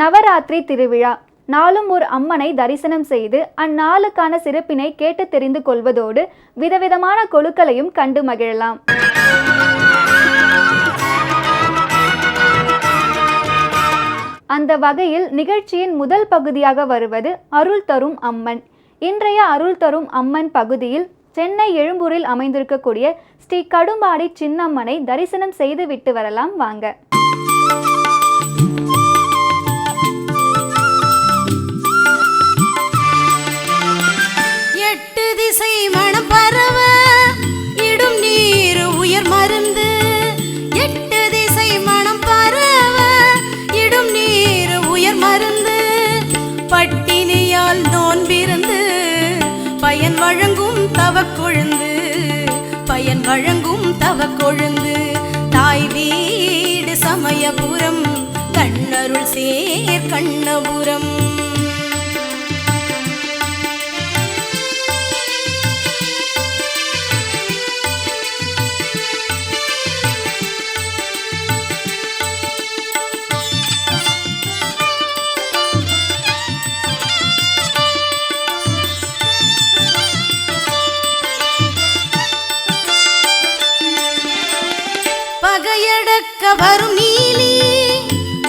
நவராத்திரி திருவிழா. நாளும் ஒரு அம்மனை தரிசனம் செய்து அந்நாளுக்கான சிறப்பினை கேட்டு தெரிந்து கொள்வதோடு விதவிதமான கொழுக்களையும் கண்டு மகிழலாம். அந்த வகையில் நிகழ்ச்சியின் முதல் பகுதியாக வருவது அருள் தரும் அம்மன். இன்றைய அருள் தரும் அம்மன் பகுதியில் சென்னை எழும்பூரில் அமைந்திருக்கக்கூடிய ஸ்ரீ கடும்பாடி சின்னம்மனை தரிசனம் செய்து விட்டு வரலாம் வாங்க. இசை மனம் பரவ இடும் நீர் உயர் மருந்து. எட்டு திசை மனம் பரவ இடும் நீர் உயர் மருந்து. பட்டினியால் நோன்பிருந்து பயன் வழங்கும் தவக்கொழுந்து. பயன் வழங்கும் தவக்கொழுந்து தாய் வீடு சமயபுரம் கண்ணருள் சேர் கண்ணபுரம். பகையடக்க வரும் நீலி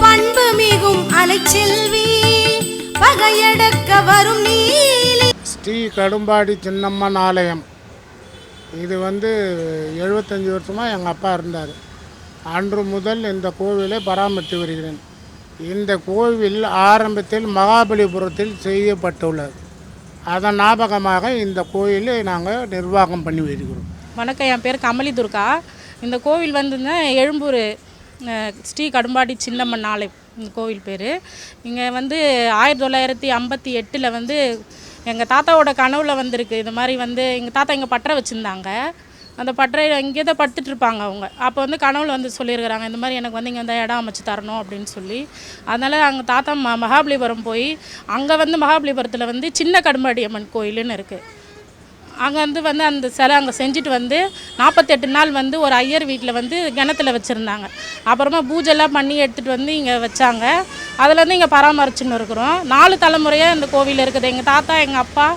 பண்பு மிகும் அலைச்செல்வி பகையடக்க வரும் நீலி. ஸ்ரீ கடும்பாடி சின்னம்மன் ஆலயம். இது வந்து எழுபத்தஞ்சி வருஷமாக எங்கள் அப்பா இருந்தார். அன்று முதல் இந்த கோவிலை பராமரித்து வருகிறேன். இந்த கோவில் ஆரம்பத்தில் மகாபலிபுரத்தில் செய்யப்பட்டுள்ளது. அதன் ஞாபகமாக இந்த கோயிலை நாங்கள் நிர்வாகம் பண்ணி வருகிறோம் வணக்கம் என் பேர் கமலி துர்கா. இந்த கோவில் வந்துங்க எழும்பூர் ஸ்ரீ கடும்பாடி சின்னம்மன் ஆலை இந்த கோவில் பேர். இங்கே வந்து ஆயிரத்தி தொள்ளாயிரத்தி ஐம்பத்தி எட்டில் வந்து எங்கள் தாத்தாவோட கனவுல வந்திருக்கு. இந்த மாதிரி வந்து எங்கள் தாத்தா இங்கே பட்டறை வச்சுருந்தாங்க. அந்த பட்டறை இங்கே தான் படுத்துட்டு இருப்பாங்க அவங்க. அப்போ வந்து கனவுல வந்து சொல்லியிருக்கிறாங்க இந்த மாதிரி எனக்கு வந்து இங்கே வந்து இடம் அமைச்சு தரணும் அப்படின்னு சொல்லி. அதனால் அங்கே தாத்தா ம மகாபலிபுரம் போய் அங்கே வந்து மகாபலிபுரத்தில் வந்து சின்ன கடும்பாடி அம்மன் கோயிலுன்னு இருக்குது அங்கேருந்து வந்து அந்த சிலை அங்கே செஞ்சுட்டு வந்து நாற்பத்தெட்டு நாள் வந்து ஒரு ஐயர் வீட்டில் வந்து கிணத்துல வச்சுருந்தாங்க. அப்புறமா பூஜைலாம் பண்ணி எடுத்துகிட்டு வந்து இங்கே வச்சாங்க. அதில் வந்து இங்கே பராமரிச்சுன்னு இருக்கிறோம். நாலு தலைமுறையாக இந்த கோவில் இருக்குது. எங்கள் தாத்தா எங்கள் அப்பா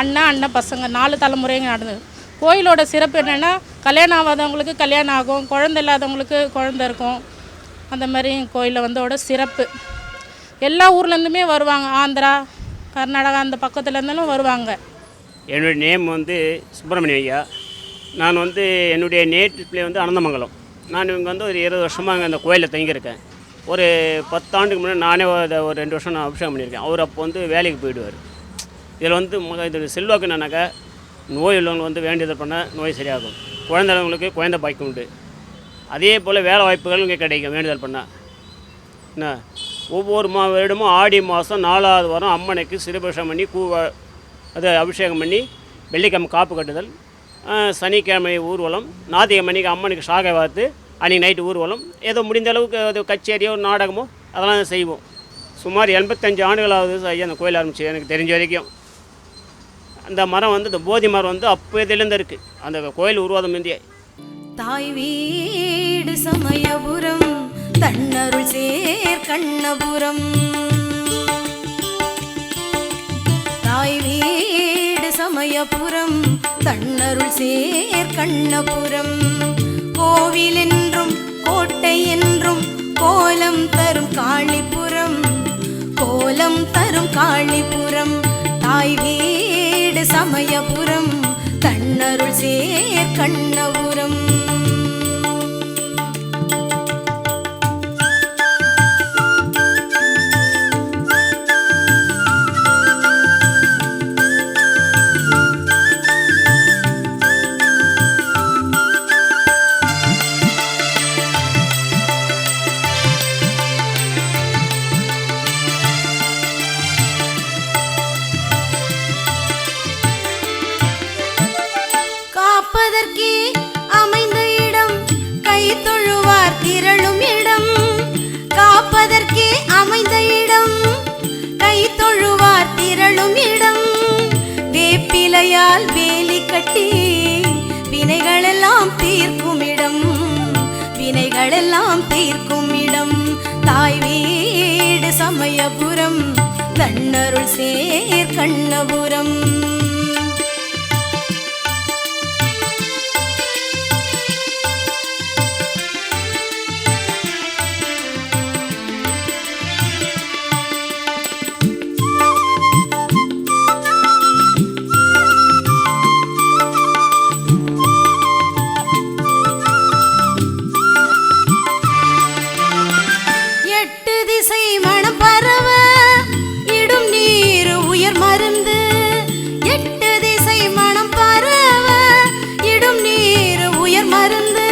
அண்ணன் அண்ணன் பசங்க நாலு தலைமுறையும் நடந்தது கோயிலோட சிறப்பு என்னென்னா கல்யாணம் ஆகாதவங்களுக்கு கல்யாணம் ஆகும் குழந்தை இல்லாதவங்களுக்கு குழந்தை இருக்கும். அந்த மாதிரி கோயிலில் வந்தோட சிறப்பு. எல்லா ஊர்லேருந்துமே வருவாங்க. ஆந்திரா கர்நாடகா அந்த பக்கத்துலேருந்தாலும் வருவாங்க. என்னுடைய நேம் வந்து சுப்பிரமணிய ஐயா. நான் வந்து என்னுடைய நேட்டிவ் பிளே வந்து அனந்தமங்கலம். நான் இங்கே வந்து ஒரு இருபது வருஷமாக அங்கே அந்த கோயிலில் தங்கியிருக்கேன். ஒரு பத்தாண்டுக்கு முன்னாடி நானே ஒரு ஒரு ரெண்டு வருஷம் நான் அபிஷேகம் பண்ணியிருக்கேன். அவர் அப்போ வந்து வேலைக்கு போயிடுவார். இதில் வந்து இது செல்வாக்கு என்னன்னாக்கா நோய் உள்ளவங்க வந்து வேண்டியதை பண்ணால் நோய் சரியாகும். குழந்தைங்களுக்கு குழந்தை பாய்க்கு உண்டு. அதே போல் வேலை வாய்ப்புகள் இங்கே கிடைக்கும் வேண்டுதல் பண்ணால் என்ன? ஒவ்வொரு மா வருடமும் ஆடி மாதம் நாலாவது வாரம் அம்மனுக்கு சிறுபட்சம் பண்ணி கூ அதை அபிஷேகம் பண்ணி வெள்ளிக்கிழமை காப்பு கட்டுதல் சனிக்கிழமை ஊர்வலம் ஞாயிற்றுக்கிழமைக்கு அம்மனுக்கு சாகை பார்த்து அன்றைக்கி நைட்டு ஊர்வலம் ஏதோ முடிந்த அளவுக்கு அது கச்சேரியோ நாடகமோ அதெல்லாம் செய்வோம். சுமார் எண்பத்தஞ்சு ஆண்டுகளாவது ஐயா அந்த கோயில் ஆரம்பிச்சு எனக்கு தெரிஞ்ச வரைக்கும். அந்த மரம் வந்து இந்த போதி மரம் வந்து அப்போதிலேருந்து இருக்குது அந்த கோயில் உருவாதம் இந்திய. தாய் வீடு சமயபுரம் தன்னருள் சேர் கண்ணபுரம். வீடு சமயபுரம் தன்னருள் சேர் கண்ணபுரம். கோவில் என்றும் கோட்டை என்றும் கோலம் தரும் காளிபுரம். கோலம் தரும் காளிபுரம் தாய் வீடு சமயபுரம் தன்னருள் சேர் கண்ணபுரம். வினைகளெல்லாம் தீர்க்கும் இடம் தாய் வீடு சமயபுரம் தன்னருள் சேர் கண்ணபுரம். எட்டு பரவ இடும் நீர் உயர் மருந்து.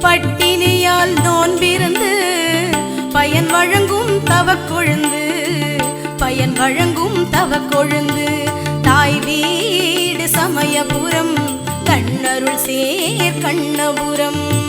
பட்டினியால் நோன்பிருந்து பயன் வழங்கும் தவக்கொழுந்து. பயன் வழங்கும் தவக்கொழுந்து தாய் வீடு சமயபுரம். கண்ணருள் சேர் கண்ணபுரம்.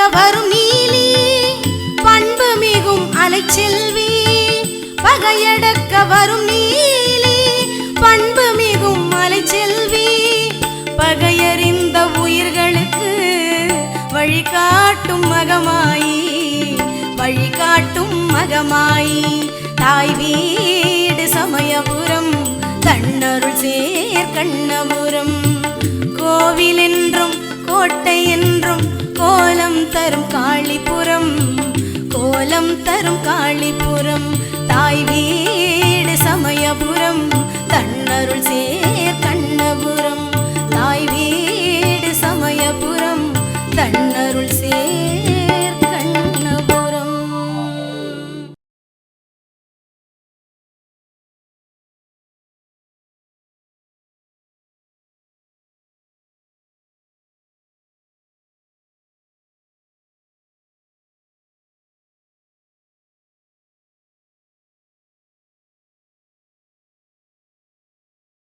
பகையடக்க வரும் நீலி பண்பு மிகும் அலைச்செல்வி பகையடக்க வரும் நீலி பண்பு மிகும் அலைச்செல்வி பகையறிந்த உயிர்களுக்கு வழிகாட்டும் மகமாயி வழிகாட்டும் மகமாயி. தாய் வீடு சமயபுரம் கண்ணருள் சேர் கண்ணபுரம். கோவில் என்றும் கோட்டை தரும் காளிபுரம் கோலம் தரும் காளிபுரம் தாய் வீடு சமயபுரம் தன்னருள் சே